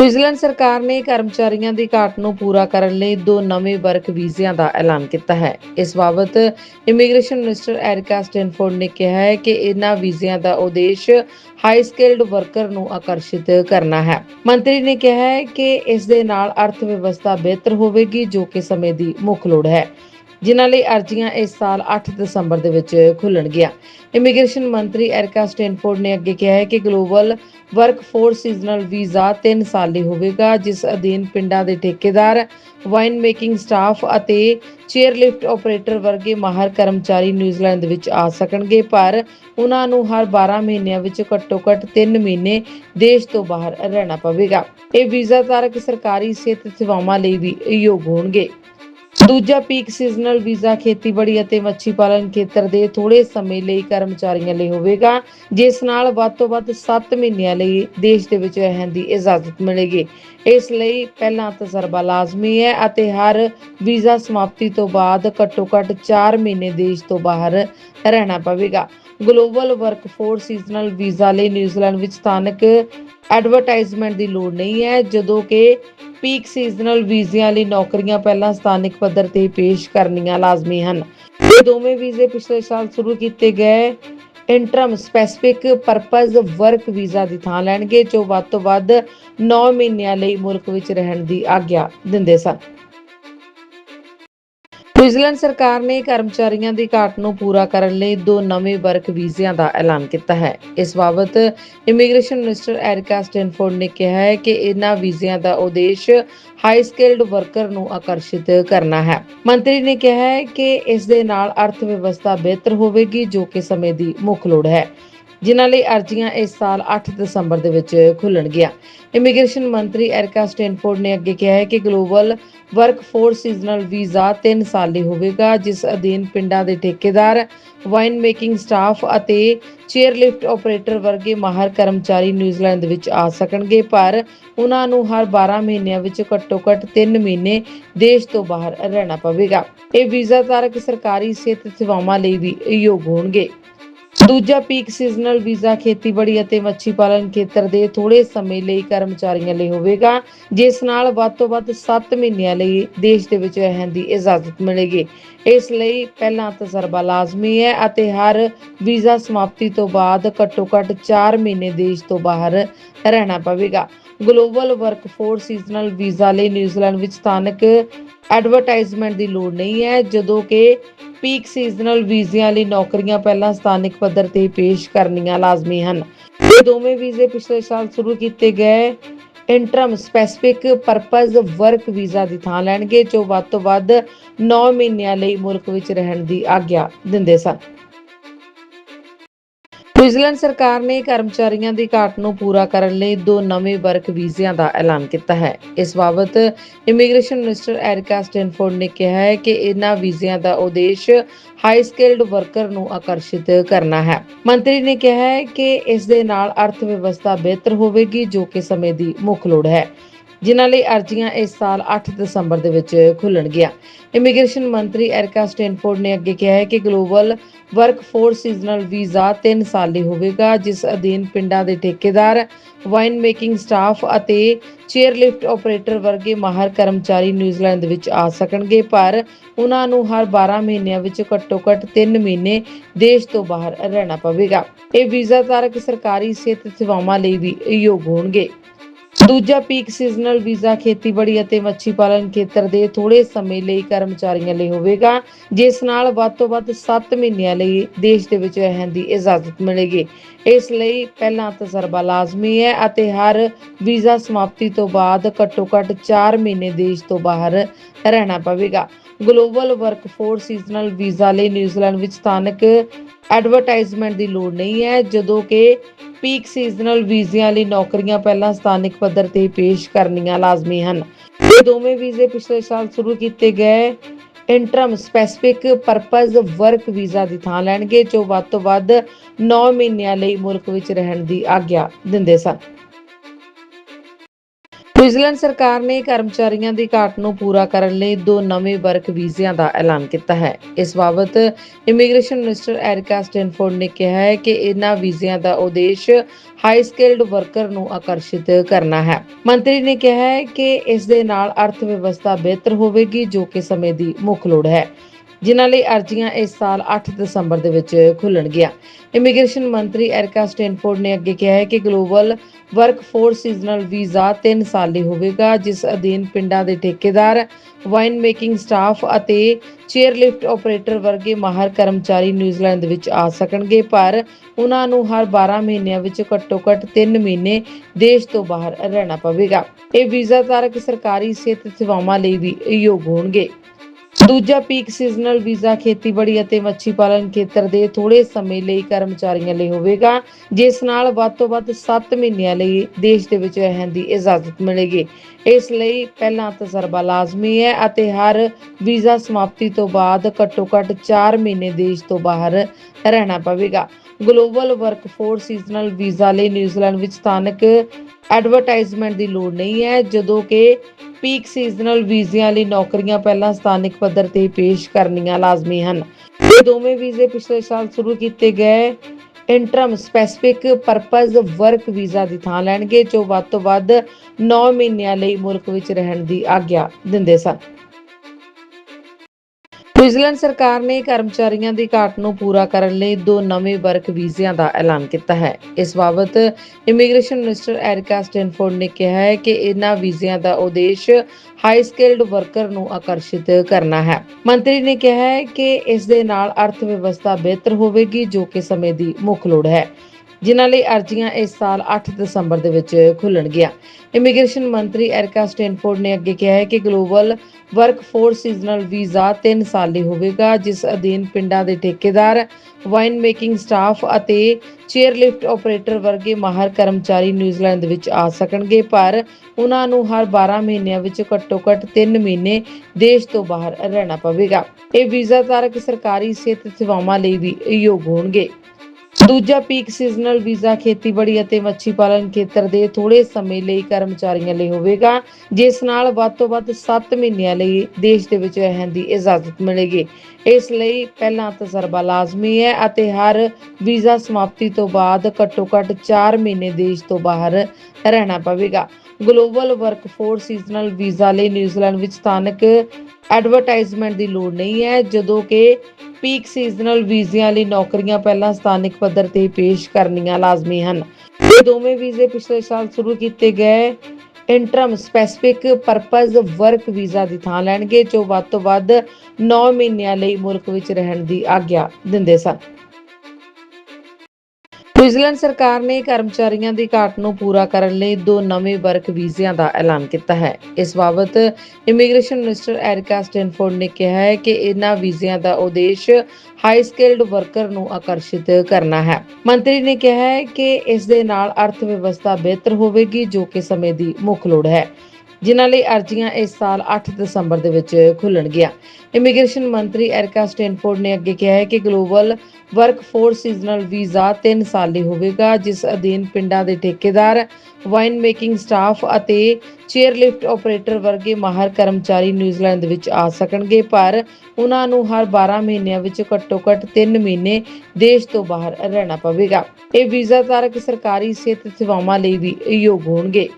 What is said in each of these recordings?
New Zealand ਸਰਕਾਰ ਨੇ ਕਰਮਚਾਰੀਆਂ ਦੀ ਘਾਟ ਨੂੰ ਪੂਰਾ ਕਰਨ ਲਈ ਦੋ ਨਵੇਂ ਵਰਕ ਵੀਜ਼ਿਆਂ ਦਾ ਐਲਾਨ ਕੀਤਾ ਹੈ। ਇਸ ਬਾਬਤ ਇਮੀਗ੍ਰੇਸ਼ਨ ਮਿਨਿਸਟਰ ਐਰਿਕਾ ਸਟੈਨਫੋਰਡ ਨੇ ਕਿਹਾ ਹੈ ਕਿ ਇਹਨਾਂ ਵੀਜ਼ਿਆਂ ਦਾ ਉਦੇਸ਼ ਹਾਈ ਸਕਿਲਡ ਵਰਕਰ ਨੂੰ ਆਕਰਸ਼ਿਤ ਕਰਨਾ ਹੈ। ਮੰਤਰੀ ਨੇ ਕਿਹਾ ਹੈ ਕਿ ਇਸ ਦੇ ਨਾਲ ਅਰਥ ਵਿਵਸਥਾ ਬਿਹਤਰ ਹੋਵੇਗੀ, ਜੋ ਕਿ ਸਮੇਂ ਦੀ ਮੁੱਖ ਲੋੜ ਹੈ। ਜਿਨ੍ਹਾਂ ਲਈ ਅਰਜ਼ੀਆਂ ਇਸ ਸਾਲ 8 ਦਸੰਬਰ ਦੇ ਵਿੱਚ ਖੁੱਲਣਗੀਆਂ। ਇਮੀਗ੍ਰੇਸ਼ਨ ਮੰਤਰੀ ਐਰਿਕਾ ਸਟੈਨਫੋਰਡ ਨੇ ਅੱਗੇ ਕਿਹਾ ਹੈ ਕਿ ਗਲੋਬਲ ਵਰਕ ਸੀਜ਼ਨਲ ਵੀਜ਼ਾ 3 ਸਾਲੀ ਹੋਵੇਗਾ, ਜਿਸ ਅਧੀਨ ਪਿੰਡਾਂ ਦੇ ਠੇਕੇਦਾਰ ਵਾਈਨ ਮੇਕਿੰਗ ਸਟਾਫ ਅਤੇ ਚੇਅਰ ਆਪਰੇਟਰ ਵਰਗੇ ਮਾਹਰ ਕਰਮਚਾਰੀ ਨਿਊਜ਼ੀਲੈਂਡ ਵਿੱਚ ਆ ਸਕਣਗੇ, ਪਰ ਉਹਨਾਂ ਨੂੰ ਹਰ 12 ਮਹੀਨਿਆਂ ਵਿੱਚ ਘੱਟੋ-ਘੱਟ 3 ਮਹੀਨੇ ਦੇਸ਼ ਤੋਂ ਬਾਹਰ ਰਹਿਣਾ ਪਵੇਗਾ। ਇਹ ਵੀਜ਼ਾ ਧਾਰਕ ਸਰਕਾਰੀ ਸਿਹਤ ਸੇਵਾਵਾਂ ਲਈ ਵੀ ਯੋਗ ਹੋਣਗੇ। ਦੂਜਾ ਪੀਕ ਸੀਜ਼ਨਲ ਵੀਜ਼ਾ ਖੇਤੀਬਾੜੀ ਅਤੇ ਮੱਛੀ ਪਾਲਨ ਖੇਤਰ ਦੇ ਥੋੜੇ ਸਮੇਂ ਲਈ ਕਰਮਚਾਰੀਆਂ ਲਈ ਹੋਵੇਗਾ, ਜਿਸ ਨਾਲ ਵੱਧ ਤੋਂ ਵੱਧ 7 ਮਹੀਨਿਆਂ ਲਈ ਦੇਸ਼ ਦੇ ਵਿੱਚ ਰਹਿਣ ਦੀ ਇਜਾਜ਼ਤ ਮਿਲੇਗੀ। ਇਸ ਲਈ ਪਹਿਲਾਂ ਤਜਰਬਾ ਲਾਜ਼ਮੀ ਹੈ ਅਤੇ ਹਰ ਵੀਜ਼ਾ ਸਮਾਪਤੀ ਤੋਂ ਬਾਅਦ ਘੱਟੋ-ਘੱਟ 4 ਮਹੀਨੇ ਦੇਸ਼ ਤੋਂ ਬਾਹਰ ਰਹਿਣਾ ਪਵੇਗਾ। ਗਲੋਬਲ ਵਰਕਫੋਰਸ ਸੀਜ਼ਨਲ ਵੀਜ਼ਾ ਲਈ ਨਿਊਜ਼ੀਲੈਂਡ ਵਿੱਚ ਸਥਾਨਕ ਐਡਵਰਟਾਈਜ਼ਮੈਂਟ ਦੀ ਲੋੜ ਨਹੀਂ ਹੈ, ਜਦੋਂ ਕਿ ਪੀਕ ਸੀਜ਼ਨਲ ਵੀਜ਼ਿਆਂ ਲਈ ਨੌਕਰੀਆਂ ਪਹਿਲਾਂ ਸਥਾਨਿਕ ਪੱਧਰ ਤੇ ਪੇਸ਼ ਕਰਨੀਆਂ ਲਾਜ਼ਮੀ ਹਨ। ਇਹ ਦੋਵੇਂ ਵੀਜ਼ੇ ਪਿਛਲੇ ਸਾਲ ਸ਼ੁਰੂ ਕੀਤੇ ਗਏ। Interim specific purpose work visa ਦੀ ਥਾਂ ਲੈਣਗੇ, ਜੋ ਵੱਧ ਤੋਂ ਵੱਧ 9 ਮਹੀਨਿਆਂ ਲਈ ਮੁਲਕ ਵਿੱਚ ਰਹਿਣ ਦੀ ਆਗਿਆ ਦਿੰਦੇ ਸਨ। ਨਿਊਜ਼ੀਲੈਂਡ ਸਰਕਾਰ ਨੇ ਕਰਮਚਾਰੀਆਂ ਦੀ ਘਾਟ ਨੂੰ ਪੂਰਾ ਕਰਨ ਲਈ ਦੋ ਨਵੇਂ ਵਰਕ ਵੀਜ਼ਿਆਂ ਦਾ ਐਲਾਨ ਕੀਤਾ ਹੈ। ਇਸ ਬਾਬਤ ਇਮੀਗ੍ਰੇਸ਼ਨ ਮਿਨਿਸਟਰ ਐਰਿਕਾ ਸਟੈਨਫੋਰਡ ਨੇ ਕਿਹਾ ਹੈ ਕਿ ਇਹਨਾਂ ਵੀਜ਼ਿਆਂ ਦਾ ਉਦੇਸ਼ ਹਾਈ ਸਕਿਲਡ ਵਰਕਰ ਨੂੰ ਆਕਰਸ਼ਿਤ ਕਰਨਾ ਹੈ। ਮੰਤਰੀ ਨੇ ਕਿਹਾ ਹੈ ਕਿ ਇਸ ਦੇ ਨਾਲ ਅਰਥ ਵਿਵਸਥਾ ਬਿਹਤਰ ਹੋਵੇਗੀ, ਜੋ ਕਿ ਸਮੇਂ ਦੀ ਮੁੱਖ ਲੋੜ ਹੈ। ਜਿਨ੍ਹਾਂ ਲਈ ਅਰਜ਼ੀਆਂ ਇਸ ਸਾਲ 8 ਦਸੰਬਰ ਦੇ ਵਿੱਚ ਖੁੱਲਣਗੀਆਂ। ਇਮੀਗ੍ਰੇਸ਼ਨ ਮੰਤਰੀ ਐਰਿਕਾ ਸਟੈਨਫੋਰਡ ਨੇ ਅੱਗੇ ਕਿਹਾ ਹੈ ਕਿ ਗਲੋਬਲ ਵਰਕ ਸੀਜ਼ਨਲ ਵੀਜ਼ਾ 3 ਸਾਲੀ ਹੋਵੇਗਾ, ਜਿਸ ਅਧੀਨ ਪਿੰਡਾਂ ਦੇ ਠੇਕੇਦਾਰ ਵਾਈਨ ਮੇਕਿੰਗ ਸਟਾਫ ਅਤੇ ਚੇਅਰ ਆਪਰੇਟਰ ਵਰਗੇ ਮਾਹਰ ਕਰਮਚਾਰੀ ਨਿਊਜ਼ੀਲੈਂਡ ਵਿੱਚ ਆ ਸਕਣਗੇ, ਪਰ ਉਹਨਾਂ ਨੂੰ ਹਰ 12 ਮਹੀਨਿਆਂ ਵਿੱਚ ਘੱਟੋ-ਘੱਟ 3 ਮਹੀਨੇ ਦੇਸ਼ ਤੋਂ ਬਾਹਰ ਰਹਿਣਾ ਪਵੇਗਾ। ਇਹ ਵੀਜ਼ਾ ਧਾਰਕ ਸਰਕਾਰੀ ਸਿਹਤ ਸੇਵਾਵਾਂ ਲਈ ਵੀ ਯੋਗ ਹੋਣਗੇ। ਦੂਜਾ ਪੀਕ ਸੀਜ਼ਨਲ ਵੀਜ਼ਾ ਖੇਤੀਬਾੜੀ ਅਤੇ ਮੱਛੀ ਪਾਲਨ ਖੇਤਰ ਦੇ ਥੋੜੇ ਸਮੇਂ ਲਈ ਕਰਮਚਾਰੀਆਂ ਲਈ ਹੋਵੇਗਾ, ਜਿਸ ਨਾਲ ਵੱਧ ਤੋਂ ਵੱਧ 7 ਮਹੀਨਿਆਂ ਲਈ ਦੇਸ਼ ਦੇ ਵਿੱਚ ਰਹਿਣ ਦੀ ਇਜਾਜ਼ਤ ਮਿਲੇਗੀ। ਇਸ ਲਈ ਪਹਿਲਾਂ ਤਜਰਬਾ ਲਾਜ਼ਮੀ ਹੈ ਅਤੇ ਹਰ ਵੀਜ਼ਾ ਸਮਾਪਤੀ ਤੋਂ ਬਾਅਦ ਘੱਟੋ-ਘੱਟ 4 ਮਹੀਨੇ ਦੇਸ਼ ਤੋਂ ਬਾਹਰ ਰਹਿਣਾ ਪਵੇਗਾ। ਗਲੋਬਲ ਵਰਕਫੋਰਸ ਸੀਜ਼ਨਲ ਵੀਜ਼ਾ ਲਈ ਨਿਊਜ਼ੀਲੈਂਡ ਵਿੱਚ ਸਥਾਨਕ ਐਡਵਰਟਾਈਜ਼ਮੈਂਟ ਦੀ ਲੋੜ ਨਹੀਂ ਹੈ, ਜਦੋਂ ਕਿ ਪੀਕ ਸੀਜ਼ਨਲ ਵੀਜ਼ਿਆਂ ਲਈ ਨੌਕਰੀਆਂ ਪਹਿਲਾਂ ਸਥਾਨਿਕ ਪੱਧਰ ਤੇ ਪੇਸ਼ ਕਰਨੀਆਂ ਲਾਜ਼ਮੀ ਹਨ। ਇਹ ਦੋਵੇਂ ਵੀਜ਼ੇ ਪਿਛਲੇ ਸਾਲ ਸ਼ੁਰੂ ਕੀਤੇ ਗਏ। Interim specific purpose work visa ਦੀ ਥਾਂ ਲੈਣਗੇ, ਜੋ ਵੱਧ ਤੋਂ ਵੱਧ 9 ਮਹੀਨਿਆਂ ਲਈ ਮੁਲਕ ਵਿੱਚ ਰਹਿਣ ਦੀ ਆਗਿਆ ਦਿੰਦੇ ਸਨ। ਨਿਊਜ਼ੀਲੈਂਡ ਸਰਕਾਰ ਨੇ ਕਰਮਚਾਰੀਆਂ ਦੀ ਘਾਟ ਨੂੰ ਪੂਰਾ ਕਰਨ ਲਈ ਦੋ ਨਵੇਂ ਵਰਕ ਵੀਜ਼ਿਆਂ ਦਾ ਐਲਾਨ ਕੀਤਾ ਹੈ। ਇਸ ਬਾਬਤ ਇਮੀਗ੍ਰੇਸ਼ਨ ਮਿਨਿਸਟਰ ਐਰਿਕਾ ਸਟੈਨਫੋਰਡ ਨੇ ਕਿਹਾ ਹੈ ਕਿ ਇਹਨਾਂ ਵੀਜ਼ਿਆਂ ਦਾ ਉਦੇਸ਼ ਹਾਈ ਸਕਿਲਡ ਵਰਕਰ ਨੂੰ ਆਕਰਸ਼ਿਤ ਕਰਨਾ ਹੈ। ਮੰਤਰੀ ਨੇ ਕਿਹਾ ਹੈ ਕਿ ਇਸ ਦੇ ਨਾਲ ਅਰਥ ਵਿਵਸਥਾ ਬਿਹਤਰ ਹੋਵੇਗੀ, ਜੋ ਕਿ ਸਮੇਂ ਦੀ ਮੁੱਖ ਲੋੜ ਹੈ। ਜਿਨ੍ਹਾਂ ਲਈ ਅਰਜ਼ੀਆਂ ਇਸ ਸਾਲ 8 ਦਸੰਬਰ ਦੇ ਵਿੱਚ ਖੁੱਲਣਗੀਆਂ। ਇਮੀਗ੍ਰੇਸ਼ਨ ਮੰਤਰੀ ਐਰਿਕਾ ਸਟੈਨਫੋਰਡ ਨੇ ਅੱਗੇ ਕਿਹਾ ਹੈ ਕਿ ਗਲੋਬਲ ਵਰਕ ਸੀਜ਼ਨਲ ਵੀਜ਼ਾ 3 ਸਾਲੀ ਹੋਵੇਗਾ, ਜਿਸ ਅਧੀਨ ਪਿੰਡਾਂ ਦੇ ਠੇਕੇਦਾਰ ਵਾਈਨ ਮੇਕਿੰਗ ਸਟਾਫ ਅਤੇ ਚੇਅਰ ਆਪਰੇਟਰ ਵਰਗੇ ਮਾਹਰ ਕਰਮਚਾਰੀ ਨਿਊਜ਼ੀਲੈਂਡ ਵਿੱਚ ਆ ਸਕਣਗੇ, ਪਰ ਉਹਨਾਂ ਨੂੰ ਹਰ 12 ਮਹੀਨਿਆਂ ਵਿੱਚ ਘੱਟੋ-ਘੱਟ 3 ਮਹੀਨੇ ਦੇਸ਼ ਤੋਂ ਬਾਹਰ ਰਹਿਣਾ ਪਵੇਗਾ। ਇਹ ਵੀਜ਼ਾ ਧਾਰਕ ਸਰਕਾਰੀ ਸਿਹਤ ਸੇਵਾਵਾਂ ਲਈ ਵੀ ਯੋਗ ਹੋਣਗੇ। ਦੂਜਾ ਪੀਕ ਸੀਜ਼ਨਲ ਵੀਜ਼ਾ ਖੇਤੀਬਾੜੀ ਅਤੇ ਮੱਛੀ ਪਾਲਣ ਖੇਤਰ ਦੇ ਥੋੜੇ ਸਮੇਂ ਲਈ ਕਰਮਚਾਰੀਆਂ ਲਈ ਹੋਵੇਗਾ, ਜਿਸ ਨਾਲ ਵੱਧ ਤੋਂ ਵੱਧ 7 ਮਹੀਨਿਆਂ ਲਈ ਦੇਸ਼ ਦੇ ਵਿੱਚ ਰਹਿਣ ਦੀ ਇਜਾਜ਼ਤ ਮਿਲੇਗੀ। ਇਸ ਲਈ ਪਹਿਲਾਂ ਤਜਰਬਾ ਲਾਜ਼ਮੀ ਹੈ ਅਤੇ ਹਰ ਵੀਜ਼ਾ ਸਮਾਪਤੀ ਤੋਂ ਬਾਅਦ ਘੱਟੋ-ਘੱਟ 4 ਮਹੀਨੇ ਦੇਸ਼ ਤੋਂ ਬਾਹਰ ਰਹਿਣਾ ਪਵੇਗਾ। ਗਲੋਬਲ ਵਰਕਫੋਰਸ ਸੀਜ਼ਨਲ ਵੀਜ਼ਾ ਲਈ ਨਿਊਜ਼ੀਲੈਂਡ ਵਿੱਚ ਸਥਾਨਕ ਐਡਵਰਟਾਈਜ਼ਮੈਂਟ ਦੀ ਲੋੜ ਨਹੀਂ ਹੈ, ਜਦੋਂ ਕਿ ਪੀਕ ਸੀਜ਼ਨਲ ਵੀਜ਼ਿਆਂ ਲਈ ਨੌਕਰੀਆਂ ਪਹਿਲਾਂ ਸਥਾਨਿਕ ਪੱਧਰ ਤੇ ਪੇਸ਼ ਕਰਨੀਆਂ ਲਾਜ਼ਮੀ ਹਨ। ਇਹ ਦੋਵੇਂ ਵੀਜ਼ੇ ਪਿਛਲੇ ਸਾਲ ਸ਼ੁਰੂ ਕੀਤੇ ਗਏ interim specific purpose work visa ਦੀ ਥਾਂ ਲੈਣਗੇ, ਜੋ ਵੱਧ ਤੋਂ ਵੱਧ 9 ਮਹੀਨਿਆਂ ਲਈ ਮੁਲਕ ਵਿੱਚ ਰਹਿਣ ਦੀ ਆਗਿਆ ਦਿੰਦੇ ਸਨ। ਨਿਊਜ਼ੀਲੈਂਡ ਸਰਕਾਰ ਨੇ ਕਰਮਚਾਰੀਆਂ ਦੀ ਘਾਟ ਨੂੰ ਪੂਰਾ ਕਰਨ ਲਈ ਦੋ ਨਵੇਂ ਵਰਕ ਵੀਜ਼ਿਆਂ ਦਾ ਐਲਾਨ ਕੀਤਾ ਹੈ। ਇਸ ਬਾਬਤ ਇਮੀਗ੍ਰੇਸ਼ਨ ਮਿਨਿਸਟਰ ਐਰਿਕਾ ਸਟੈਨਫੋਰਡ ਨੇ ਕਿਹਾ ਹੈ ਕਿ ਇਹਨਾਂ ਵੀਜ਼ਿਆਂ ਦਾ ਉਦੇਸ਼ ਹਾਈ ਸਕਿਲਡ ਵਰਕਰ ਨੂੰ ਆਕਰਸ਼ਿਤ ਕਰਨਾ ਹੈ। ਮੰਤਰੀ ਨੇ ਕਿਹਾ ਹੈ ਕਿ ਇਸ ਦੇ ਨਾਲ ਅਰਥ ਵਿਵਸਥਾ ਬਿਹਤਰ ਹੋਵੇਗੀ, ਜੋ ਕਿ ਸਮੇਂ ਦੀ ਮੁੱਖ ਲੋੜ ਹੈ। ਜਿਨ੍ਹਾਂ ਲਈ ਅਰਜ਼ੀਆਂ ਇਸ ਸਾਲ 8 ਦਸੰਬਰ ਦੇ ਵਿੱਚ ਖੁੱਲਣਗੀਆਂ। ਇਮੀਗ੍ਰੇਸ਼ਨ ਮੰਤਰੀ ਐਰਿਕਾ ਸਟੈਨਫੋਰਡ ਨੇ ਅੱਗੇ ਕਿਹਾ ਹੈ ਕਿ ਗਲੋਬਲ ਵਰਕ ਸੀਜ਼ਨਲ ਵੀਜ਼ਾ 3 ਸਾਲੀ ਹੋਵੇਗਾ, ਜਿਸ ਅਧੀਨ ਪਿੰਡਾਂ ਦੇ ਠੇਕੇਦਾਰ ਵਾਈਨ ਮੇਕਿੰਗ ਸਟਾਫ ਅਤੇ ਚੇਅਰ ਆਪਰੇਟਰ ਵਰਗੇ ਮਾਹਰ ਕਰਮਚਾਰੀ ਨਿਊਜ਼ੀਲੈਂਡ ਵਿੱਚ ਆ ਸਕਣਗੇ, ਪਰ ਉਹਨਾਂ ਨੂੰ ਹਰ 12 ਮਹੀਨਿਆਂ ਵਿੱਚ ਘੱਟੋ-ਘੱਟ 3 ਮਹੀਨੇ ਦੇਸ਼ ਤੋਂ ਬਾਹਰ ਰਹਿਣਾ ਪਵੇਗਾ। ਇਹ ਵੀਜ਼ਾ ਧਾਰਕ ਸਰਕਾਰੀ ਸਿਹਤ ਸੇਵਾਵਾਂ ਲਈ ਵੀ ਯੋਗ ਹੋਣਗੇ। ਦੂਜਾ ਪੀਕ ਸੀਜ਼ਨਲ ਵੀਜ਼ਾ ਖੇਤੀਬਾੜੀ ਅਤੇ ਮੱਛੀ ਪਾਲਣ ਖੇਤਰ ਦੇ ਥੋੜੇ ਸਮੇਂ ਲਈ ਕਰਮਚਾਰੀਆਂ ਲਈ ਹੋਵੇਗਾ, ਜਿਸ ਨਾਲ ਵੱਧ ਤੋਂ ਵੱਧ 7 ਮਹੀਨਿਆਂ ਲਈ ਦੇਸ਼ ਦੇ ਵਿੱਚ ਰਹਿਣ ਦੀ ਇਜਾਜ਼ਤ ਮਿਲੇਗੀ। ਇਸ ਲਈ ਪਹਿਲਾਂ ਤਜਰਬਾ ਲਾਜ਼ਮੀ ਹੈ ਅਤੇ ਹਰ ਵੀਜ਼ਾ ਸਮਾਪਤੀ ਤੋਂ ਬਾਅਦ ਘੱਟੋ-ਘੱਟ 4 ਮਹੀਨੇ ਦੇਸ਼ ਤੋਂ ਬਾਹਰ ਰਹਿਣਾ ਪਵੇਗਾ। ਗਲੋਬਲ ਵਰਕਫੋਰਸ ਸੀਜ਼ਨਲ ਵੀਜ਼ਾ ਲਈ ਨਿਊਜ਼ੀਲੈਂਡ ਵਿੱਚ ਸਥਾਨਕ ਐਡਵਰਟਾਈਜ਼ਮੈਂਟ ਦੀ ਲੋੜ ਨਹੀਂ ਹੈ, ਜਦੋਂ ਕਿ ਪੀਕ ਸੀਜ਼ਨਲ ਵੀਜ਼ਿਆਂ ਲਈ ਨੌਕਰੀਆਂ ਪਹਿਲਾਂ ਸਥਾਨਕ ਪੱਧਰ ਤੇ ਪੇਸ਼ ਕਰਨੀਆਂ ਲਾਜ਼ਮੀ ਹਨ। ਇਹ ਦੋਵੇਂ ਵੀਜ਼ੇ ਪਿਛਲੇ ਸਾਲ ਸ਼ੁਰੂ ਕੀਤੇ ਗਏ interim specific purpose work visa ਦੀ ਥਾਂ ਲੈਣਗੇ, ਜੋ ਵੱਧ ਤੋਂ ਵੱਧ 9 ਮਹੀਨਿਆਂ ਲਈ ਮੁਲਕ ਵਿੱਚ ਰਹਿਣ ਦੀ ਆਗਿਆ ਦਿੰਦੇ ਸਨ। ਨਿਊਜ਼ੀਲੈਂਡ ਸਰਕਾਰ ਨੇ ਕਰਮਚਾਰੀਆਂ ਦੀ ਘਾਟ ਨੂੰ ਪੂਰਾ ਕਰਨ ਲਈ ਦੋ ਨਵੇਂ ਵਰਕ ਵੀਜ਼ਿਆਂ ਦਾ ਐਲਾਨ ਕੀਤਾ ਹੈ। ਇਸ ਬਾਬਤ ਇਮੀਗ੍ਰੇਸ਼ਨ ਮਿਨਿਸਟਰ ਐਰਿਕਾ ਸਟੈਨਫੋਰਡ ਨੇ ਕਿਹਾ ਹੈ ਕਿ ਇਹਨਾਂ ਵੀਜ਼ਿਆਂ ਦਾ ਉਦੇਸ਼ ਹਾਈ ਸਕਿਲਡ ਵਰਕਰ ਨੂੰ ਆਕਰਸ਼ਿਤ ਕਰਨਾ ਹੈ। ਮੰਤਰੀ ਨੇ ਕਿਹਾ ਹੈ ਕਿ ਇਸ ਦੇ ਨਾਲ ਅਰਥ ਵਿਵਸਥਾ ਬਿਹਤਰ ਹੋਵੇਗੀ, ਜੋ ਕਿ ਸਮੇਂ ਦੀ ਮੁੱਖ ਲੋੜ ਹੈ। ਜਿਨ੍ਹਾਂ ਲਈ ਅਰਜ਼ੀਆਂ ਇਸ ਸਾਲ 8 ਦਸੰਬਰ ਦੇ ਵਿੱਚ ਖੁੱਲਣਗੀਆਂ। ਇਮੀਗ੍ਰੇਸ਼ਨ ਮੰਤਰੀ ਐਰਿਕਾ ਸਟੈਨਫੋਰਡ ਨੇ ਅੱਗੇ ਕਿਹਾ ਹੈ ਕਿ ਗਲੋਬਲ ਵਰਕ ਸੀਜ਼ਨਲ ਵੀਜ਼ਾ 3 ਸਾਲੀ ਹੋਵੇਗਾ, ਜਿਸ ਅਧੀਨ ਪਿੰਡਾਂ ਦੇ ਠੇਕੇਦਾਰ ਵਾਈਨ ਮੇਕਿੰਗ ਸਟਾਫ ਅਤੇ ਚੇਅਰ ਆਪਰੇਟਰ ਵਰਗੇ ਮਾਹਰ ਕਰਮਚਾਰੀ ਨਿਊਜ਼ੀਲੈਂਡ ਵਿੱਚ ਆ ਸਕਣਗੇ, ਪਰ ਉਹਨਾਂ ਨੂੰ ਹਰ 12 ਮਹੀਨਿਆਂ ਵਿੱਚ ਘੱਟੋ-ਘੱਟ 3 ਮਹੀਨੇ ਦੇਸ਼ ਤੋਂ ਬਾਹਰ ਰਹਿਣਾ ਪਵੇਗਾ। ਇਹ ਵੀਜ਼ਾ ਧਾਰਕ ਸਰਕਾਰੀ ਸਿਹਤ ਸੇਵਾਵਾਂ ਲਈ ਵੀ ਯੋਗ ਹੋਣਗੇ। ਦੂਜਾ ਪੀਕ ਸੀਜ਼ਨਲ ਵੀਜ਼ਾ ਖੇਤੀਬਾੜੀ ਅਤੇ ਮੱਛੀ ਪਾਲਨ ਖੇਤਰ ਦੇ ਥੋੜੇ ਸਮੇਂ ਲਈ ਕਰਮਚਾਰੀਆਂ ਲਈ ਹੋਵੇਗਾ, ਜਿਸ ਨਾਲ ਵੱਧ ਤੋਂ ਵੱਧ 7 ਮਹੀਨਿਆਂ ਲਈ ਦੇਸ਼ ਦੇ ਵਿੱਚ ਰਹਿਣ ਦੀ ਇਜਾਜ਼ਤ ਮਿਲੇਗੀ। ਇਸ ਲਈ ਪਹਿਲਾਂ ਤਜਰਬਾ ਲਾਜ਼ਮੀ ਹੈ ਅਤੇ ਹਰ ਵੀਜ਼ਾ ਸਮਾਪਤੀ ਤੋਂ ਬਾਅਦ ਘੱਟੋ-ਘੱਟ 4 ਮਹੀਨੇ ਦੇਸ਼ ਤੋਂ ਬਾਹਰ ਰਹਿਣਾ ਪਵੇਗਾ। ਗਲੋਬਲ ਵਰਕਫੋਰਸ ਸੀਜ਼ਨਲ ਵੀਜ਼ਾ ਲਈ ਨਿਊਜ਼ੀਲੈਂਡ ਵਿੱਚ ਸਥਾਨਕ ਐਡਵਰਟਾਈਜ਼ਮੈਂਟ ਦੀ ਲੋੜ ਨਹੀਂ ਹੈ, ਜਦੋਂ ਕਿ ਪੀਕ ਸੀਜ਼ਨਲ ਵੀਜ਼ਿਆਂ ਲਈ ਨੌਕਰੀਆਂ ਪਹਿਲਾਂ ਸਥਾਨਿਕ ਪੱਧਰ ਤੇ ਪੇਸ਼ ਕਰਨੀਆਂ ਲਾਜ਼ਮੀ ਹਨ। ਇਹ ਦੋਵੇਂ ਵੀਜ਼ੇ ਪਿਛਲੇ ਸਾਲ ਸ਼ੁਰੂ ਕੀਤੇ ਗਏ। Interim specific purpose work visa ਦੀ ਥਾਂ ਲੈਣਗੇ, ਜੋ ਵੱਧ ਤੋਂ ਵੱਧ 9 ਮਹੀਨਿਆਂ ਲਈ ਮੁਲਕ ਵਿੱਚ ਰਹਿਣ ਦੀ ਆਗਿਆ ਦਿੰਦੇ ਸਨ। ਨਿਊਜ਼ੀਲੈਂਡ ਸਰਕਾਰ ਨੇ ਕਰਮਚਾਰੀਆਂ ਦੀ ਘਾਟ ਨੂੰ ਪੂਰਾ ਕਰਨ ਲਈ ਦੋ ਨਵੇਂ ਵਰਕ ਵੀਜ਼ਿਆਂ ਦਾ ਐਲਾਨ ਕੀਤਾ ਹੈ। ਇਸ ਬਾਬਤ ਇਮੀਗ੍ਰੇਸ਼ਨ ਮਿਨਿਸਟਰ ਐਰਿਕਾ ਸਟੈਨਫੋਰਡ ਨੇ ਕਿਹਾ ਹੈ ਕਿ ਇਹਨਾਂ ਵੀਜ਼ਿਆਂ ਦਾ ਉਦੇਸ਼ ਹਾਈ ਸਕਿਲਡ ਵਰਕਰ ਨੂੰ ਆਕਰਸ਼ਿਤ ਕਰਨਾ ਹੈ। ਮੰਤਰੀ ਨੇ ਕਿਹਾ ਹੈ ਕਿ ਇਸ ਦੇ ਨਾਲ ਅਰਥ ਵਿਵਸਥਾ ਬਿਹਤਰ ਹੋਵੇਗੀ, ਜੋ ਕਿ ਸਮੇਂ ਦੀ ਮੁੱਖ ਲੋੜ ਹੈ। ਜਿਨ੍ਹਾਂ ਲਈ ਅਰਜ਼ੀਆਂ ਇਸ ਸਾਲ 8 ਦਸੰਬਰ ਦੇ ਵਿੱਚ ਖੁੱਲਣਗੀਆਂ। ਇਮੀਗ੍ਰੇਸ਼ਨ ਮੰਤਰੀ ਐਰਿਕਾ ਸਟੈਨਫੋਰਡ ਨੇ ਅੱਗੇ ਕਿਹਾ ਹੈ ਕਿ ਗਲੋਬਲ ਵਰਕ ਸੀਜ਼ਨਲ ਵੀਜ਼ਾ 3 ਸਾਲੀ ਹੋਵੇਗਾ, ਜਿਸ ਅਧੀਨ ਪਿੰਡਾਂ ਦੇ ਠੇਕੇਦਾਰ ਵਾਈਨ ਮੇਕਿੰਗ ਸਟਾਫ ਅਤੇ ਚੇਅਰ ਆਪਰੇਟਰ ਵਰਗੇ ਮਾਹਰ ਕਰਮਚਾਰੀ ਨਿਊਜ਼ੀਲੈਂਡ ਵਿੱਚ ਆ ਸਕਣਗੇ, ਪਰ ਉਹਨਾਂ ਨੂੰ ਹਰ 12 ਮਹੀਨਿਆਂ ਵਿੱਚ ਘੱਟੋ-ਘੱਟ 3 ਮਹੀਨੇ ਦੇਸ਼ ਤੋਂ ਬਾਹਰ ਰਹਿਣਾ ਪਵੇਗਾ। ਇਹ ਵੀਜ਼ਾ ਧਾਰਕ ਸਰਕਾਰੀ ਸਿਹਤ ਸੇਵਾਵਾਂ ਲਈ ਵੀ ਯੋਗ ਹੋਣਗੇ।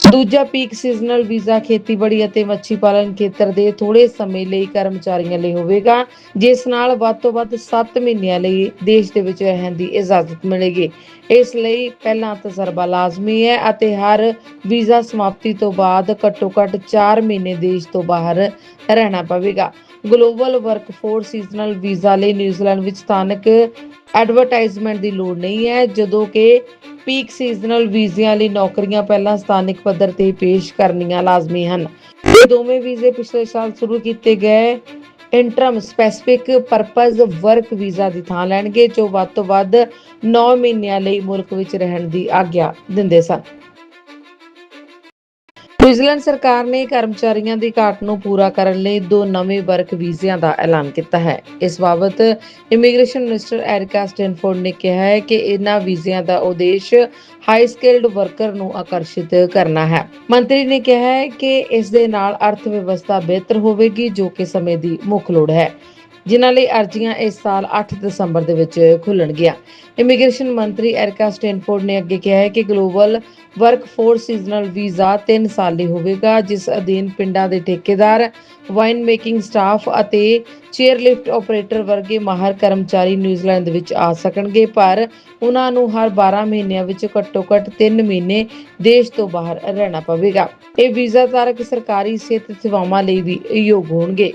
ਦੂਜਾ ਪੀਕ ਸੀਜ਼ਨਲ ਵੀਜ਼ਾ ਖੇਤੀਬਾੜੀ ਅਤੇ ਮੱਛੀ ਪਾਲਨ ਖੇਤਰ ਦੇ ਥੋੜੇ ਸਮੇਂ ਲਈ ਕਰਮਚਾਰੀਆਂ ਲਈ ਹੋਵੇਗਾ, ਜਿਸ ਨਾਲ ਵੱਧ ਤੋਂ ਵੱਧ 7 ਮਹੀਨਿਆਂ ਲਈ ਦੇਸ਼ ਦੇ ਵਿੱਚ ਰਹਿਣ ਦੀ ਇਜਾਜ਼ਤ ਮਿਲੇਗੀ। ਇਸ ਲਈ ਪਹਿਲਾਂ ਤਜਰਬਾ ਲਾਜ਼ਮੀ ਹੈ ਅਤੇ ਹਰ ਵੀਜ਼ਾ ਸਮਾਪਤੀ ਤੋਂ ਬਾਅਦ ਘੱਟੋ-ਘੱਟ 4 ਮਹੀਨੇ ਦੇਸ਼ ਤੋਂ ਬਾਹਰ ਰਹਿਣਾ ਪਵੇਗਾ। ਗਲੋਬਲ ਵਰਕਫੋਰਸ ਸੀਜ਼ਨਲ ਵੀਜ਼ਾ ਲਈ ਨਿਊਜ਼ੀਲੈਂਡ ਵਿੱਚ ਸਥਾਨਕ ਐਡਵਰਟਾਈਜ਼ਮੈਂਟ ਦੀ ਲੋੜ ਨਹੀਂ ਹੈ, ਜਦੋਂ ਕਿ ਪੀਕ ਸੀਜ਼ਨਲ ਵੀਜ਼ਿਆਂ ਲਈ ਨੌਕਰੀਆਂ ਪਹਿਲਾਂ ਸਥਾਨਿਕ ਪੱਧਰ ਤੇ ਪੇਸ਼ ਕਰਨੀਆਂ ਲਾਜ਼ਮੀ ਹਨ। ਇਹ ਦੋਵੇਂ ਵੀਜ਼ੇ ਪਿਛਲੇ ਸਾਲ ਸ਼ੁਰੂ ਕੀਤੇ ਗਏ। Interim specific purpose work visa ਦੀ ਥਾਂ ਲੈਣਗੇ, ਜੋ ਵੱਧ ਤੋਂ ਵੱਧ 9 ਮਹੀਨਿਆਂ ਲਈ ਮੁਲਕ ਵਿੱਚ ਰਹਿਣ ਦੀ ਆਗਿਆ ਦਿੰਦੇ ਸਨ। ਨਿਊਜ਼ੀਲੈਂਡ ਸਰਕਾਰ ਨੇ ਕਰਮਚਾਰੀਆਂ ਦੀ ਘਾਟ ਨੂੰ ਪੂਰਾ ਕਰਨ ਲਈ ਦੋ ਨਵੇਂ ਵਰਕ ਵੀਜ਼ਿਆਂ ਦਾ ਐਲਾਨ ਕੀਤਾ ਹੈ। ਇਸ ਬਾਬਤ ਇਮੀਗ੍ਰੇਸ਼ਨ ਮਿਨਿਸਟਰ ਐਰਿਕਾ ਸਟੈਨਫੋਰਡ ਨੇ ਕਿਹਾ ਹੈ ਕਿ ਇਹਨਾਂ ਵੀਜ਼ਿਆਂ ਦਾ ਉਦੇਸ਼ ਹਾਈ ਸਕਿਲਡ ਵਰਕਰ ਨੂੰ ਆਕਰਸ਼ਿਤ ਕਰਨਾ ਹੈ। ਮੰਤਰੀ ਨੇ ਕਿਹਾ ਹੈ ਕਿ ਇਸ ਦੇ ਨਾਲ ਅਰਥ ਵਿਵਸਥਾ ਬਿਹਤਰ ਹੋਵੇਗੀ, ਜੋ ਕਿ ਸਮੇਂ ਦੀ ਮੁੱਖ ਲੋੜ ਹੈ। ਜਿਨ੍ਹਾਂ ਲਈ ਅਰਜ਼ੀਆਂ ਇਸ ਸਾਲ 8 ਦਸੰਬਰ ਦੇ ਵਿੱਚ ਖੁੱਲਣਗੀਆਂ। ਇਮੀਗ੍ਰੇਸ਼ਨ ਮੰਤਰੀ ਐਰਿਕਾ ਸਟੈਨਫੋਰਡ ਨੇ ਅੱਗੇ ਕਿਹਾ ਹੈ ਕਿ ਗਲੋਬਲ ਵਰਕ ਸੀਜ਼ਨਲ ਵੀਜ਼ਾ 3 ਸਾਲੀ ਹੋਵੇਗਾ, ਜਿਸ ਅਧੀਨ ਪਿੰਡਾਂ ਦੇ ਠੇਕੇਦਾਰ ਵਾਈਨ ਮੇਕਿੰਗ ਸਟਾਫ ਅਤੇ ਚੇਅਰ ਆਪਰੇਟਰ ਵਰਗੇ ਮਾਹਰ ਕਰਮਚਾਰੀ ਨਿਊਜ਼ੀਲੈਂਡ ਵਿੱਚ ਆ ਸਕਣਗੇ, ਪਰ ਉਹਨਾਂ ਨੂੰ ਹਰ 12 ਮਹੀਨਿਆਂ ਵਿੱਚ ਘੱਟੋ-ਘੱਟ 3 ਮਹੀਨੇ ਦੇਸ਼ ਤੋਂ ਬਾਹਰ ਰਹਿਣਾ ਪਵੇਗਾ। ਇਹ ਵੀਜ਼ਾ ਧਾਰਕ ਸਰਕਾਰੀ ਸਿਹਤ ਸੇਵਾਵਾਂ ਲਈ ਵੀ ਯੋਗ ਹੋਣਗੇ।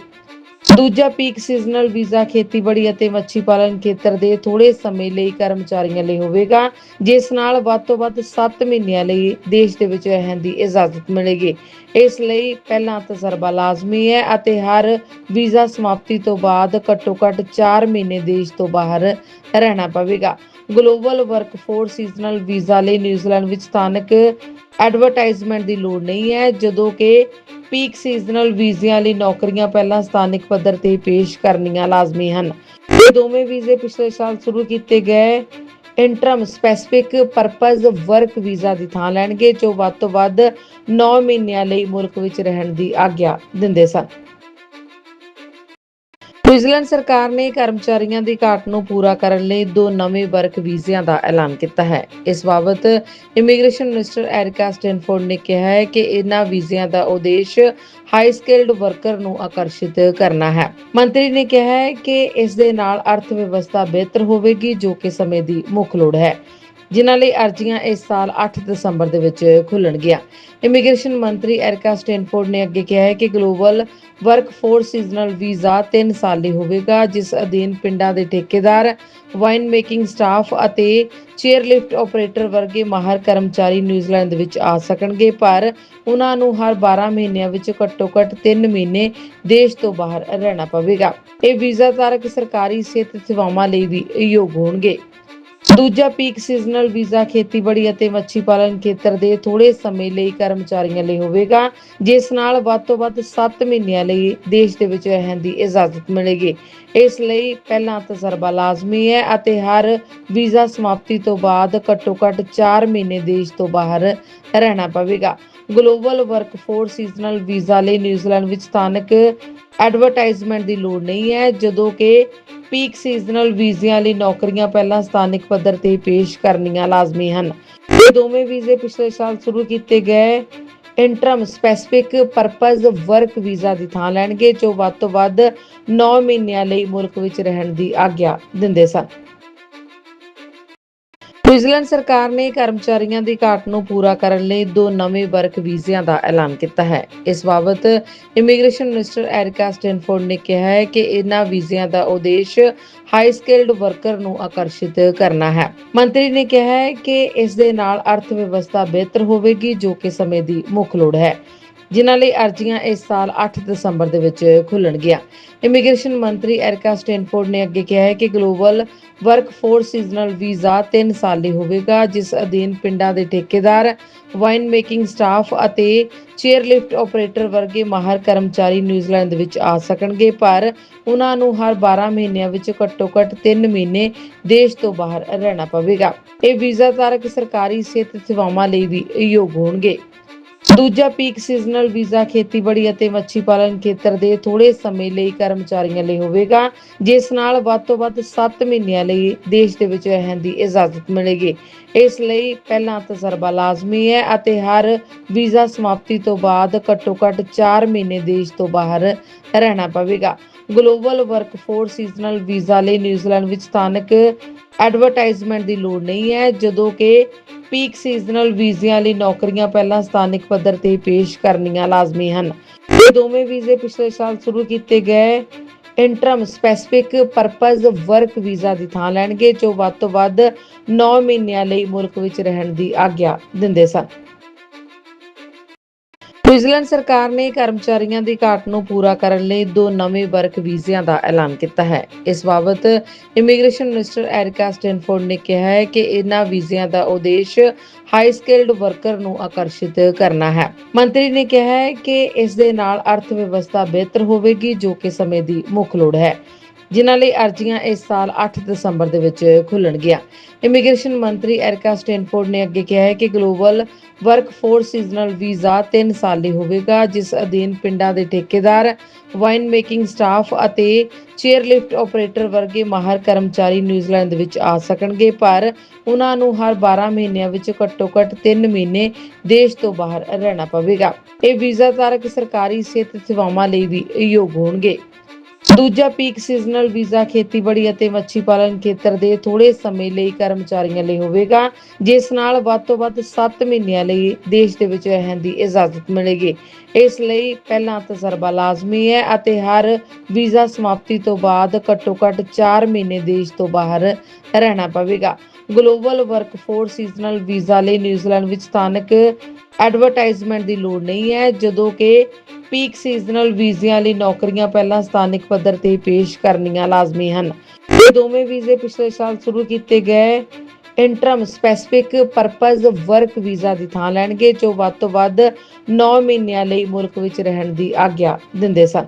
ਦੂਜਾ ਪੀਕ ਸੀਜ਼ਨਲ ਵੀਜ਼ਾ ਖੇਤੀਬਾੜੀ ਅਤੇ ਮੱਛੀ ਪਾਲਨ ਖੇਤਰ ਦੇ ਥੋੜੇ ਸਮੇਂ ਲਈ ਕਰਮਚਾਰੀਆਂ ਲਈ ਹੋਵੇਗਾ, ਜਿਸ ਨਾਲ ਵੱਧ ਤੋਂ ਵੱਧ 7 ਮਹੀਨਿਆਂ ਲਈ ਦੇਸ਼ ਦੇ ਵਿੱਚ ਰਹਿਣ ਦੀ ਇਜਾਜ਼ਤ ਮਿਲੇਗੀ। ਇਸ ਲਈ ਪਹਿਲਾਂ ਤਜਰਬਾ ਲਾਜ਼ਮੀ ਹੈ ਅਤੇ ਹਰ ਵੀਜ਼ਾ ਸਮਾਪਤੀ ਤੋਂ ਬਾਅਦ ਘੱਟੋ-ਘੱਟ 4 ਮਹੀਨੇ ਦੇਸ਼ ਤੋਂ ਬਾਹਰ ਰਹਿਣਾ ਪਵੇਗਾ। ਗਲੋਬਲ ਵਰਕਫੋਰਸ ਸੀਜ਼ਨਲ ਵੀਜ਼ਾ ਲਈ ਨਿਊਜ਼ੀਲੈਂਡ ਵਿੱਚ ਸਥਾਨਕ ਐਡਵਰਟਾਈਜ਼ਮੈਂਟ ਦੀ ਲੋੜ ਨਹੀਂ ਹੈ, ਜਦੋਂ ਕਿ ਪੀਕ ਸੀਜ਼ਨਲ ਵੀਜ਼ਿਆਂ ਲਈ ਨੌਕਰੀਆਂ ਪਹਿਲਾਂ ਸਥਾਨਿਕ ਪੱਧਰ ਤੇ ਪੇਸ਼ ਕਰਨੀਆਂ ਲਾਜ਼ਮੀ ਹਨ। ਇਹ ਦੋਵੇਂ ਵੀਜ਼ੇ ਪਿਛਲੇ ਸਾਲ ਸ਼ੁਰੂ ਕੀਤੇ ਗਏ interim specific purpose work visa ਦੀ ਥਾਂ ਲੈਣਗੇ, ਜੋ ਵੱਧ ਤੋਂ ਵੱਧ 9 ਮਹੀਨਿਆਂ ਲਈ ਮੁਲਕ ਵਿੱਚ ਰਹਿਣ ਦੀ ਆਗਿਆ ਦਿੰਦੇ ਸਨ। ਨਿਊਜ਼ੀਲੈਂਡ ਸਰਕਾਰ ਨੇ ਕਰਮਚਾਰੀਆਂ ਦੀ ਘਾਟ ਨੂੰ ਪੂਰਾ ਕਰਨ ਲਈ ਦੋ ਨਵੇਂ ਵਰਕ ਵੀਜ਼ਿਆਂ ਦਾ ਐਲਾਨ ਕੀਤਾ ਹੈ। ਇਸ ਬਾਬਤ ਇਮੀਗ੍ਰੇਸ਼ਨ ਮਿਨਿਸਟਰ ਐਰਿਕਾ ਸਟੈਨਫੋਰਡ ਨੇ ਕਿਹਾ ਹੈ ਕਿ ਇਹਨਾਂ ਵੀਜ਼ਿਆਂ ਦਾ ਉਦੇਸ਼ ਹਾਈ ਸਕਿਲਡ ਵਰਕਰ ਨੂੰ ਆਕਰਸ਼ਿਤ ਕਰਨਾ ਹੈ। ਮੰਤਰੀ ਨੇ ਕਿਹਾ ਹੈ ਕਿ ਇਸ ਦੇ ਨਾਲ ਅਰਥ ਵਿਵਸਥਾ ਬਿਹਤਰ ਹੋਵੇਗੀ, ਜੋ ਕਿ ਸਮੇਂ ਦੀ ਮੁੱਖ ਲੋੜ ਹੈ। ਜਿਨ੍ਹਾਂ ਲਈ ਅਰਜ਼ੀਆਂ ਇਸ ਸਾਲ 8 ਦਸੰਬਰ ਦੇ ਵਿੱਚ ਖੁੱਲਣਗੀਆਂ। ਇਮੀਗ੍ਰੇਸ਼ਨ ਮੰਤਰੀ ਐਰਿਕਾ ਸਟੈਨਫੋਰਡ ਨੇ ਅੱਗੇ ਕਿਹਾ ਹੈ ਕਿ ਗਲੋਬਲ ਵਰਕ ਸੀਜ਼ਨਲ ਵੀਜ਼ਾ 3 ਸਾਲੀ ਹੋਵੇਗਾ, ਜਿਸ ਅਧੀਨ ਪਿੰਡਾਂ ਦੇ ਠੇਕੇਦਾਰ ਵਾਈਨ ਮੇਕਿੰਗ ਸਟਾਫ ਅਤੇ ਚੇਅਰ ਆਪਰੇਟਰ ਵਰਗੇ ਮਾਹਰ ਕਰਮਚਾਰੀ ਨਿਊਜ਼ੀਲੈਂਡ ਵਿੱਚ ਆ ਸਕਣਗੇ, ਪਰ ਉਹਨਾਂ ਨੂੰ ਹਰ 12 ਮਹੀਨਿਆਂ ਵਿੱਚ ਘੱਟੋ-ਘੱਟ 3 ਮਹੀਨੇ ਦੇਸ਼ ਤੋਂ ਬਾਹਰ ਰਹਿਣਾ ਪਵੇਗਾ। ਇਹ ਵੀਜ਼ਾ ਧਾਰਕ ਸਰਕਾਰੀ ਸਿਹਤ ਸੇਵਾਵਾਂ ਲਈ ਵੀ ਯੋਗ ਹੋਣਗੇ। ਦੂਜਾ ਪੀਕ ਸੀਜ਼ਨਲ ਵੀਜ਼ਾ ਖੇਤੀਬਾੜੀ ਅਤੇ ਮੱਛੀ ਪਾਲਨ ਖੇਤਰ ਦੇ ਥੋੜੇ ਸਮੇਂ ਲਈ ਕਰਮਚਾਰੀਆਂ ਲਈ ਹੋਵੇਗਾ, ਜਿਸ ਨਾਲ ਵੱਧ ਤੋਂ ਵੱਧ 7 ਮਹੀਨਿਆਂ ਲਈ ਦੇਸ਼ ਦੇ ਵਿੱਚ ਰਹਿਣ ਦੀ ਇਜਾਜ਼ਤ ਮਿਲੇਗੀ। ਇਸ ਲਈ ਪਹਿਲਾਂ ਤਜਰਬਾ ਲਾਜ਼ਮੀ ਹੈ ਅਤੇ ਹਰ ਵੀਜ਼ਾ ਸਮਾਪਤੀ ਤੋਂ ਬਾਅਦ ਘੱਟੋ-ਘੱਟ 4 ਮਹੀਨੇ ਦੇਸ਼ ਤੋਂ ਬਾਹਰ ਰਹਿਣਾ ਪਵੇਗਾ। ਗਲੋਬਲ ਵਰਕਫੋਰਸ ਸੀਜ਼ਨਲ ਵੀਜ਼ਾ ਲਈ ਨਿਊਜ਼ੀਲੈਂਡ ਵਿੱਚ ਸਥਾਨਕ ਐਡਵਰਟਾਈਜ਼ਮੈਂਟ ਦੀ ਲੋੜ ਨਹੀਂ ਹੈ, ਜਦੋਂ ਕਿ ਪੀਕ ਸੀਜ਼ਨਲ ਵੀਜ਼ਿਆਂ ਲਈ ਨੌਕਰੀਆਂ ਪਹਿਲਾਂ ਸਥਾਨਿਕ ਪੱਧਰ ਤੇ ਪੇਸ਼ ਕਰਨੀਆਂ ਲਾਜ਼ਮੀ ਹਨ। ਇਹ ਦੋਵੇਂ ਵੀਜ਼ੇ ਪਿਛਲੇ ਸਾਲ ਸ਼ੁਰੂ ਕੀਤੇ ਗਏ। Interim specific purpose work visa ਦੀ ਥਾਂ ਲੈਣਗੇ, ਜੋ ਵੱਧ ਤੋਂ ਵੱਧ 9 ਮਹੀਨਿਆਂ ਲਈ ਮੁਲਕ ਵਿੱਚ ਰਹਿਣ ਦੀ ਆਗਿਆ ਦਿੰਦੇ ਸਨ। ਨਿਊਜ਼ੀਲੈਂਡ ਸਰਕਾਰ ਨੇ ਕਰਮਚਾਰੀਆਂ ਦੀ ਘਾਟ ਨੂੰ ਪੂਰਾ ਕਰਨ ਲਈ ਦੋ ਨਵੇਂ ਵਰਕ ਵੀਜ਼ਿਆਂ ਦਾ ਐਲਾਨ ਕੀਤਾ ਹੈ। ਇਸ ਬਾਬਤ ਇਮੀਗ੍ਰੇਸ਼ਨ ਮਿਨਿਸਟਰ ਐਰਿਕਾ ਸਟੈਨਫੋਰਡ ਨੇ ਕਿਹਾ ਹੈ ਕਿ ਇਹਨਾਂ ਵੀਜ਼ਿਆਂ ਦਾ ਉਦੇਸ਼ ਹਾਈ ਸਕਿਲਡ ਵਰਕਰ ਨੂੰ ਆਕਰਸ਼ਿਤ ਕਰਨਾ ਹੈ। ਮੰਤਰੀ ਨੇ ਕਿਹਾ ਹੈ ਕਿ ਇਸ ਦੇ ਨਾਲ ਅਰਥ ਵਿਵਸਥਾ ਬਿਹਤਰ ਹੋਵੇਗੀ, ਜੋ ਕਿ ਸਮੇਂ ਦੀ ਮੁੱਖ ਲੋੜ ਹੈ। ਜਿਨ੍ਹਾਂ ਲਈ ਅਰਜ਼ੀਆਂ ਇਸ ਸਾਲ 8 ਦਸੰਬਰ ਦੇ ਵਿੱਚ ਖੁੱਲਣਗੀਆਂ। ਇਮੀਗ੍ਰੇਸ਼ਨ ਮੰਤਰੀ ਐਰਿਕਾ ਸਟੈਨਫੋਰਡ ਨੇ ਅੱਗੇ ਕਿਹਾ ਹੈ ਕਿ ਗਲੋਬਲ ਵਰਕ ਸੀਜ਼ਨਲ ਵੀਜ਼ਾ 3 ਸਾਲੀ ਹੋਵੇਗਾ, ਜਿਸ ਅਧੀਨ ਪਿੰਡਾਂ ਦੇ ਠੇਕੇਦਾਰ ਵਾਈਨ ਮੇਕਿੰਗ ਸਟਾਫ ਅਤੇ ਚੇਅਰ ਆਪਰੇਟਰ ਵਰਗੇ ਮਾਹਰ ਕਰਮਚਾਰੀ ਨਿਊਜ਼ੀਲੈਂਡ ਵਿੱਚ ਆ ਸਕਣਗੇ, ਪਰ ਉਹਨਾਂ ਨੂੰ ਹਰ 12 ਮਹੀਨਿਆਂ ਵਿੱਚ ਘੱਟੋ-ਘੱਟ 3 ਮਹੀਨੇ ਦੇਸ਼ ਤੋਂ ਬਾਹਰ ਰਹਿਣਾ ਪਵੇਗਾ। ਇਹ ਵੀਜ਼ਾ ਧਾਰਕ ਸਰਕਾਰੀ ਸਿਹਤ ਸੇਵਾਵਾਂ ਲਈ ਵੀ ਯੋਗ ਹੋਣਗੇ। ਦੂਜਾ ਪੀਕ ਸੀਜ਼ਨਲ ਵੀਜ਼ਾ ਖੇਤੀਬਾੜੀ ਅਤੇ ਮੱਛੀ ਪਾਲਣ ਖੇਤਰ ਦੇ ਥੋੜੇ ਸਮੇਂ ਲਈ ਕਰਮਚਾਰੀਆਂ ਲਈ ਹੋਵੇਗਾ, ਜਿਸ ਨਾਲ ਵੱਧ ਤੋਂ ਵੱਧ 7 ਮਹੀਨਿਆਂ ਲਈ ਦੇਸ਼ ਦੇ ਵਿੱਚ ਰਹਿਣ ਦੀ ਇਜਾਜ਼ਤ ਮਿਲੇਗੀ। ਇਸ ਲਈ ਪਹਿਲਾਂ ਤਜਰਬਾ ਲਾਜ਼ਮੀ ਹੈ ਅਤੇ ਹਰ ਵੀਜ਼ਾ ਸਮਾਪਤੀ ਤੋਂ ਬਾਅਦ ਘੱਟੋ-ਘੱਟ 4 ਮਹੀਨੇ ਦੇਸ਼ ਤੋਂ ਬਾਹਰ ਰਹਿਣਾ ਪਵੇਗਾ। ਗਲੋਬਲ ਵਰਕਫੋਰਸ ਸੀਜ਼ਨਲ ਵੀਜ਼ਾ ਲਈ ਨਿਊਜ਼ੀਲੈਂਡ ਵਿੱਚ ਸਥਾਨਕ ਐਡਵਰਟਾਈਜ਼ਮੈਂਟ ਦੀ ਲੋੜ ਨਹੀਂ ਹੈ, ਜਦੋਂ ਕਿ ਪੀਕ ਸੀਜ਼ਨਲ ਵੀਜ਼ਿਆਂ ਲਈ ਨੌਕਰੀਆਂ ਪਹਿਲਾਂ ਸਥਾਨਿਕ ਪੱਧਰ ਤੇ ਪੇਸ਼ ਕਰਨੀਆਂ ਲਾਜ਼ਮੀ ਹਨ। ਇਹ ਦੋਵੇਂ ਵੀਜ਼ੇ ਪਿਛਲੇ ਸਾਲ ਸ਼ੁਰੂ ਕੀਤੇ ਗਏ interim specific purpose work visa ਦੀ ਥਾਂ ਲੈਣਗੇ, ਜੋ ਵੱਧ ਤੋਂ ਵੱਧ 9 ਮਹੀਨਿਆਂ ਲਈ ਮੁਲਕ ਵਿੱਚ ਰਹਿਣ ਦੀ ਆਗਿਆ ਦਿੰਦੇ ਸਨ। ਨਿਊਜ਼ੀਲੈਂਡ ਸਰਕਾਰ ਨੇ ਕਰਮਚਾਰੀਆਂ ਦੀ ਘਾਟ ਨੂੰ ਪੂਰਾ ਕਰਨ ਲਈ ਦੋ ਨਵੇਂ ਵਰਕ ਵੀਜ਼ਿਆਂ ਦਾ ਐਲਾਨ ਕੀਤਾ ਹੈ। ਇਸ ਬਾਬਤ ਇਮੀਗ੍ਰੇਸ਼ਨ ਮਿਨਿਸਟਰ ਐਰਿਕਾ ਸਟੈਨਫੋਰਡ ਨੇ ਕਿਹਾ ਹੈ ਕਿ ਇਹਨਾਂ ਵੀਜ਼ਿਆਂ ਦਾ ਉਦੇਸ਼ ਹਾਈ ਸਕਿਲਡ ਵਰਕਰ ਨੂੰ ਆਕਰਸ਼ਿਤ ਕਰਨਾ ਹੈ। ਮੰਤਰੀ ਨੇ ਕਿਹਾ ਹੈ ਕਿ ਇਸ ਦੇ ਨਾਲ ਅਰਥ ਵਿਵਸਥਾ ਬਿਹਤਰ ਹੋਵੇਗੀ, ਜੋ ਕਿ ਸਮੇਂ ਦੀ ਮੁੱਖ ਲੋੜ ਹੈ। ਜਿਨ੍ਹਾਂ ਲਈ ਅਰਜ਼ੀਆਂ ਇਸ ਸਾਲ 8 ਦਸੰਬਰ ਦੇ ਵਿੱਚ ਖੁੱਲਣਗੀਆਂ। ਇਮੀਗ੍ਰੇਸ਼ਨ ਮੰਤਰੀ ਐਰਿਕਾ ਸਟੈਨਫੋਰਡ ਨੇ ਅੱਗੇ ਕਿਹਾ ਹੈ ਕਿ ਗਲੋਬਲ ਵਰਕ ਸੀਜ਼ਨਲ ਵੀਜ਼ਾ 3 ਸਾਲੀ ਹੋਵੇਗਾ, ਜਿਸ ਅਧੀਨ ਪਿੰਡਾਂ ਦੇ ਠੇਕੇਦਾਰ ਵਾਈਨ ਮੇਕਿੰਗ ਸਟਾਫ ਅਤੇ ਚੇਅਰ ਆਪਰੇਟਰ ਵਰਗੇ ਮਾਹਰ ਕਰਮਚਾਰੀ ਨਿਊਜ਼ੀਲੈਂਡ ਵਿੱਚ ਆ ਸਕਣਗੇ, ਪਰ ਉਹਨਾਂ ਨੂੰ ਹਰ 12 ਮਹੀਨਿਆਂ ਵਿੱਚ ਘੱਟੋ-ਘੱਟ 3 ਮਹੀਨੇ ਦੇਸ਼ ਤੋਂ ਬਾਹਰ ਰਹਿਣਾ ਪਵੇਗਾ। ਇਹ ਵੀਜ਼ਾ ਧਾਰਕ ਸਰਕਾਰੀ ਸਿਹਤ ਸੇਵਾਵਾਂ ਲਈ ਵੀ ਯੋਗ ਹੋਣਗੇ। ਦੂਜਾ ਪੀਕ ਸੀਜ਼ਨਲ ਵੀਜ਼ਾ ਖੇਤੀਬਾੜੀ ਅਤੇ ਮੱਛੀ ਪਾਲਣ ਖੇਤਰ ਦੇ ਥੋੜੇ ਸਮੇਂ ਲਈ ਕਰਮਚਾਰੀਆਂ ਲਈ ਹੋਵੇਗਾ, ਜਿਸ ਨਾਲ ਵੱਧ ਤੋਂ ਵੱਧ 7 ਮਹੀਨਿਆਂ ਲਈ ਦੇਸ਼ ਦੇ ਵਿੱਚ ਰਹਿਣ ਦੀ ਇਜਾਜ਼ਤ ਮਿਲੇਗੀ। ਇਸ ਲਈ ਪਹਿਲਾਂ ਤਜਰਬਾ ਲਾਜ਼ਮੀ ਹੈ ਅਤੇ ਹਰ ਵੀਜ਼ਾ ਸਮਾਪਤੀ ਤੋਂ ਬਾਅਦ ਘੱਟੋ-ਘੱਟ 4 ਮਹੀਨੇ ਦੇਸ਼ ਤੋਂ ਬਾਹਰ ਰਹਿਣਾ ਪਵੇਗਾ। ਗਲੋਬਲ ਵਰਕਫੋਰਸ ਸੀਜ਼ਨਲ ਵੀਜ਼ਾ ਲਈ ਨਿਊਜ਼ੀਲੈਂਡ ਵਿੱਚ ਸਥਾਨਕ ਐਡਵਰਟਾਈਜ਼ਮੈਂਟ ਦੀ ਲੋੜ ਨਹੀਂ ਹੈ, ਜਦੋਂ ਕਿ ਪੀਕ ਸੀਜ਼ਨਲ ਵੀਜ਼ਿਆਂ ਲਈ ਨੌਕਰੀਆਂ ਪਹਿਲਾਂ ਸਥਾਨਿਕ ਪੱਧਰ ਤੇ ਪੇਸ਼ ਕਰਨੀਆਂ ਲਾਜ਼ਮੀ ਹਨ। ਇਹ ਦੋਵੇਂ ਵੀਜ਼ੇ ਪਿਛਲੇ ਸਾਲ ਸ਼ੁਰੂ ਕੀਤੇ ਗਏ। Interim specific purpose work visa ਦੀ ਥਾਂ ਲੈਣਗੇ, ਜੋ ਵੱਧ ਤੋਂ ਵੱਧ 9 ਮਹੀਨਿਆਂ ਲਈ ਮੁਲਕ ਵਿੱਚ ਰਹਿਣ ਦੀ ਆਗਿਆ ਦਿੰਦੇ ਸਨ।